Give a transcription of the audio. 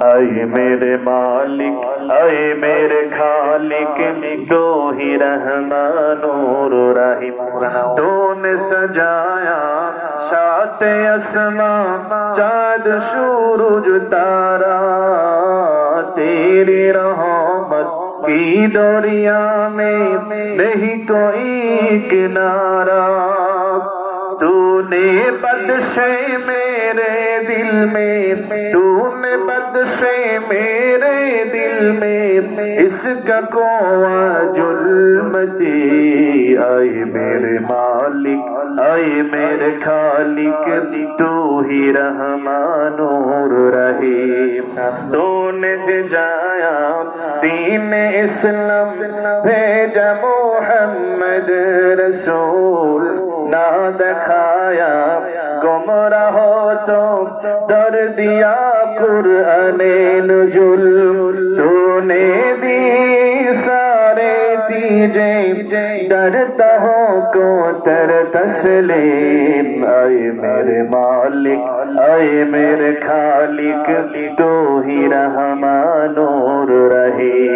اے میرے مالک اے میرے خالق تو ہی رحمان اور رحیم۔ تو نے سجایا شات اسما، چاند، سورج، تارا۔ تیری رحمت کی دوریا میں نہیں کوئی کنارا تو نے بدشے میں میرے دل میں، تو نے بدشے میرے دل میں، اس کا کوئی ظلم جی۔ آئے میرے مالک، آئے میرے خالق، تو ہی رحمان اور رحیم۔ تو نے بجایا دین اسلام بھیجا محمد رسول۔ نہ دکھایا گمراہ تو در دیا قرآن نجل تو نے دی سارے تیجے ڈرتا ہو کو تر تسلیم آئے میرے مالک آئے میرے خالق تو ہی رحمان اور رحیم